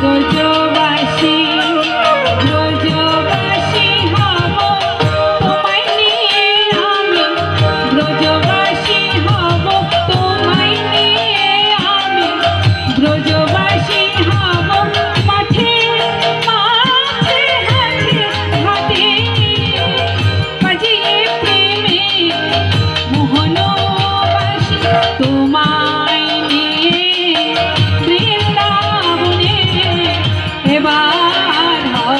Estoy yo.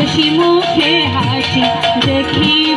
হাসি মুখে হাসি দেখি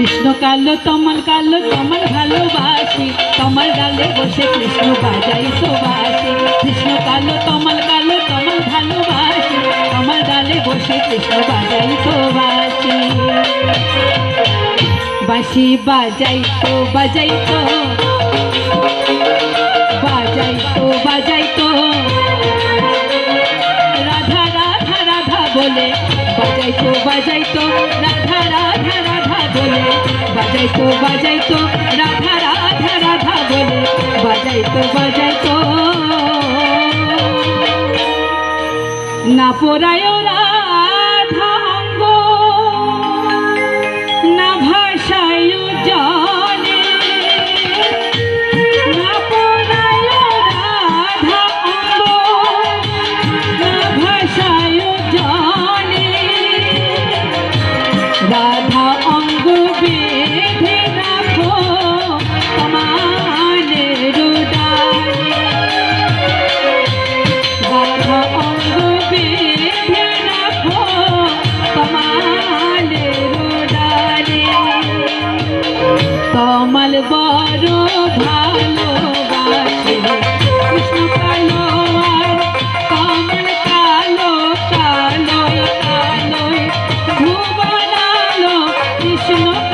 কৃষ্ণ কাল, তমল কাল তোমার ভালোবাসি। তোমার গালে বসে কৃষ্ণ বাজাই তো বাসি কৃষ্ণ কাল, তমল কালো তোমার ভালোবাসি। তোমার গালে বসে কৃষ্ণ বাজাই তো বাসি বাসি বাজাই তো বাজাই তো। বাজাই তো বাজাই তো। রাধা রাধা রাধা বলে, বাজাই তো বাজাই তো। রাধা রাধা বাজাইতো বাজাইতো রাধা রাধা রাধা বলে বাজাইতো বাজাইতো। না পোড়ায় Thank you.